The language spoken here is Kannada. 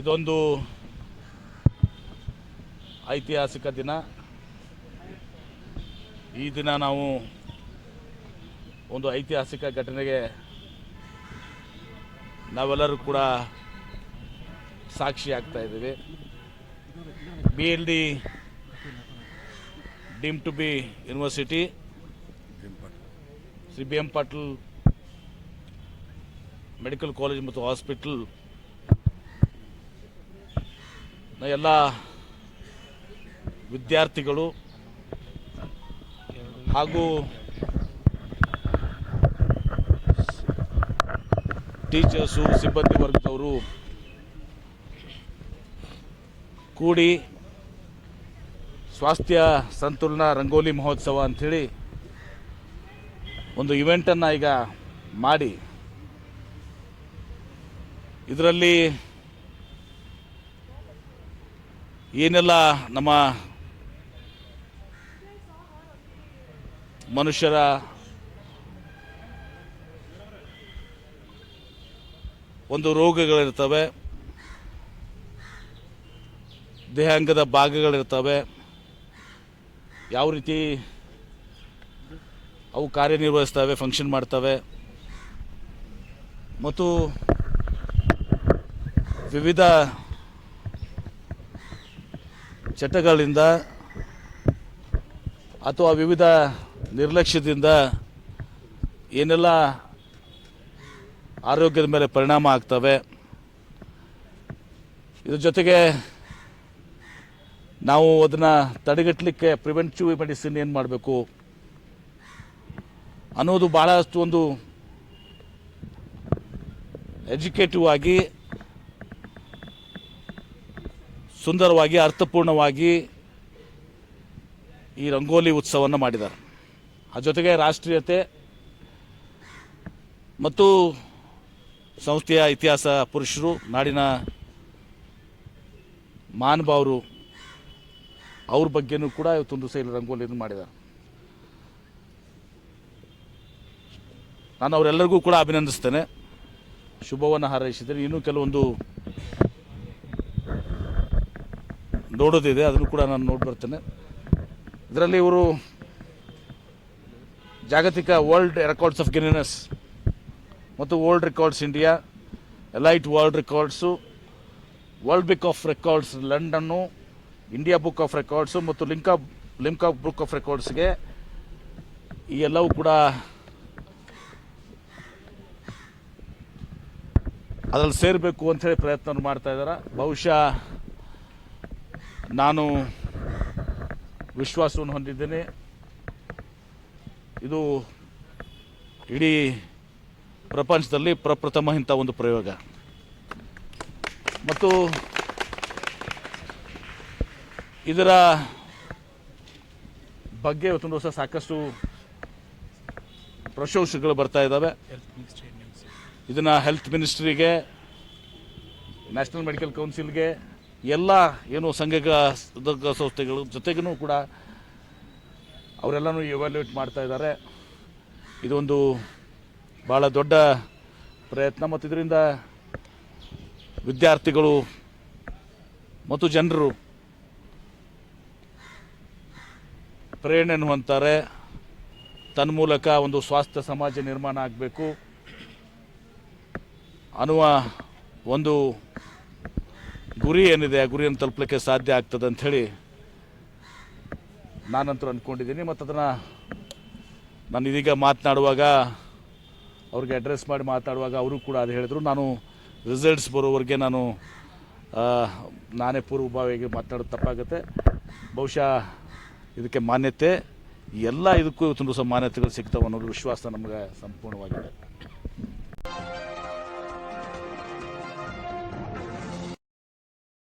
ಇದೊಂದು ಐತಿಹಾಸಿಕ ದಿನ. ಈ ದಿನ ನಾವು ಒಂದು ಐತಿಹಾಸಿಕ ಘಟನೆಗೆ ನಾವೆಲ್ಲರೂ ಕೂಡ ಸಾಕ್ಷಿ ಆಗ್ತಾ ಇದ್ದೀವಿ. B L D deemed to be university Shri B M Patil medical college ಮತ್ತು ಹಾಸ್ಪಿಟಲ್ ಎಲ್ಲ ವಿದ್ಯಾರ್ಥಿಗಳು ಹಾಗೂ ಟೀಚರ್ಸು, ಸಿಬ್ಬಂದಿ ವರ್ಗದವರು ಕೂಡಿ ಸ್ವಾಸ್ಥ್ಯ ಸಂತುಲನ ರಂಗೋಲಿ ಮಹೋತ್ಸವ ಅಂಥೇಳಿ ಒಂದು ಇವೆಂಟನ್ನು ಈಗ ಮಾಡಿ. ಇದರಲ್ಲಿ ಏನೆಲ್ಲ ನಮ್ಮ ಮನುಷ್ಯರ ಒಂದು ರೋಗಗಳಿರ್ತವೆ, ದೇಹಾಂಗದ ಭಾಗಗಳಿರ್ತವೆ, ಯಾವ ರೀತಿ ಅವು ಕಾರ್ಯನಿರ್ವಹಿಸ್ತವೆ ಫಂಕ್ಷನ್ ಮಾಡ್ತವೆ, ಮತ್ತು ವಿವಿಧ ಚಟಗಳಿಂದ ಅಥವಾ ವಿವಿಧ ನಿರ್ಲಕ್ಷ್ಯದಿಂದ ಏನೆಲ್ಲ ಆರೋಗ್ಯದ ಮೇಲೆ ಪರಿಣಾಮ ಆಗ್ತವೆ, ಇದ್ರ ಜೊತೆಗೆ ನಾವು ಅದನ್ನು ತಡೆಗಟ್ಟಲಿಕ್ಕೆ ಪ್ರಿವೆಂಟಿವ್ ಮೆಡಿಸಿನ್ ಏನು ಮಾಡಬೇಕು ಅನ್ನೋದು ಭಾಳಷ್ಟು ಒಂದು ಎಜುಕೇಟಿವ್ ಆಗಿ ಸುಂದರವಾಗಿ, ಅರ್ಥಪೂರ್ಣವಾಗಿ ಈ ರಂಗೋಲಿ ಉತ್ಸವವನ್ನು ಮಾಡಿದ್ದಾರೆ. ಆ ಜೊತೆಗೆ ರಾಷ್ಟ್ರೀಯತೆ ಮತ್ತು ಸಂಸ್ಥೆಯ ಇತಿಹಾಸ ಪುರುಷರು, ನಾಡಿನ ಮಾನ್ಭಾವರು ಅವ್ರ ಬಗ್ಗೆನೂ ಕೂಡ ಇವತ್ತೊಂದು ಸೈಲ್ ರಂಗೋಲಿಯನ್ನು ಮಾಡಿದ್ದಾರೆ. ನಾನು ಅವರೆಲ್ಲರಿಗೂ ಕೂಡ ಅಭಿನಂದಿಸ್ತೇನೆ. ಶುಭವನ್ನು ಹಾರೈಸಿದ್ದೇನೆ. ಇನ್ನೂ ಕೆಲವೊಂದು ನೋಡೋದಿದೆ, ಅದನ್ನು ಕೂಡ ನಾನು ನೋಡಿ ಬರ್ತೇನೆ. ಇದರಲ್ಲಿ ಇವರು ಜಾಗತಿಕ ವರ್ಲ್ಡ್ ರೆಕಾರ್ಡ್ಸ್ ಆಫ್ ಗಿನಿನಸ್ ಮತ್ತು world records India elite world records world book of records London India book of records ಮತ್ತು ಲಿಂಕಾ ಲಿಂಕಾ ಬುಕ್ ಆಫ್ ರೆಕಾರ್ಡ್ಸ್ಗೆ ಈ ಎಲ್ಲವೂ ಕೂಡ ಅದರಲ್ಲಿ ಸೇರಬೇಕು ಅಂಥೇಳಿ ಪ್ರಯತ್ನ ಮಾಡ್ತಾ ಇದ್ದಾರೆ. ಬಹುಶಃ ನಾನು ವಿಶ್ವಾಸವನ್ನು ಹೊಂದಿದ್ದೇನೆ. ಇದು ಇಡೀ ಪ್ರಪಂಚದಲ್ಲಿ ಪ್ರಪ್ರಥಮ ಇಂಥ ಒಂದು ಪ್ರಯೋಗ. ಮತ್ತು ಇದರ ಬಗ್ಗೆ ಇವತ್ತೊಂದು ಸಾಕಷ್ಟು ಪ್ರಶಂಸೆಗಳು ಬರ್ತಾ ಇದ್ದಾವೆ. ಇದನ್ನು ಹೆಲ್ತ್ ಮಿನಿಸ್ಟ್ರಿಗೆ ನ್ಯಾಷನಲ್ ಮೆಡಿಕಲ್ ಕೌನ್ಸಿಲ್ಗೆ ಎಲ್ಲ ಏನು ಸಂಘಕ ಸಂಘ ಸಂಸ್ಥೆಗಳು ಜೊತೆಗೂ ಕೂಡ ಅವರೆಲ್ಲನೂ ಇವ್ಯಾಲ್ಯೂಟ್ ಮಾಡ್ತಾ ಇದ್ದಾರೆ. ಇದೊಂದು ಭಾಳ ದೊಡ್ಡ ಪ್ರಯತ್ನ ಮತ್ತು ಇದರಿಂದ ವಿದ್ಯಾರ್ಥಿಗಳು ಮತ್ತು ಜನರು ಪ್ರೇರಣೆ ಹೊಂತಾರೆ ತನ್ಮೂಲಕ ಒಂದು ಸ್ವಾಸ್ಥ್ಯ ಸಮಾಜ ನಿರ್ಮಾಣ ಆಗಬೇಕು ಅನ್ನುವ ಒಂದು ಗುರಿ ಏನಿದೆ, ಆ ಗುರಿಯನ್ನು ತಲುಪಲಿಕ್ಕೆ ಸಾಧ್ಯ ಆಗ್ತದೆ ಅಂಥೇಳಿ ನಾನಂತೂ ಅಂದ್ಕೊಂಡಿದ್ದೀನಿ ಮತ್ತು ಅದನ್ನು ನಾನು ಇದೀಗ ಮಾತನಾಡುವಾಗ ಅವ್ರಿಗೆ ಅಡ್ರೆಸ್ ಮಾಡಿ ಮಾತಾಡುವಾಗ ಅವರು ಕೂಡ ಅದು ಹೇಳಿದರು. ನಾನು ರಿಸಲ್ಟ್ಸ್ ಬರೋವರೆಗೆ ನಾನು ನಾನೇ ಪೂರ್ವಭಾವಿಯಾಗಿ ಮಾತನಾಡೋದು ತಪ್ಪಾಗುತ್ತೆ. ಬಹುಶಃ ಇದಕ್ಕೆ ಮಾನ್ಯತೆ, ಎಲ್ಲ ಇದಕ್ಕೂ ತುಂಬ ಮಾನ್ಯತೆಗಳು ಸಿಗ್ತಾವೆ ಅನ್ನೋದು ವಿಶ್ವಾಸ ನಮಗೆ ಸಂಪೂರ್ಣವಾಗಿದೆ.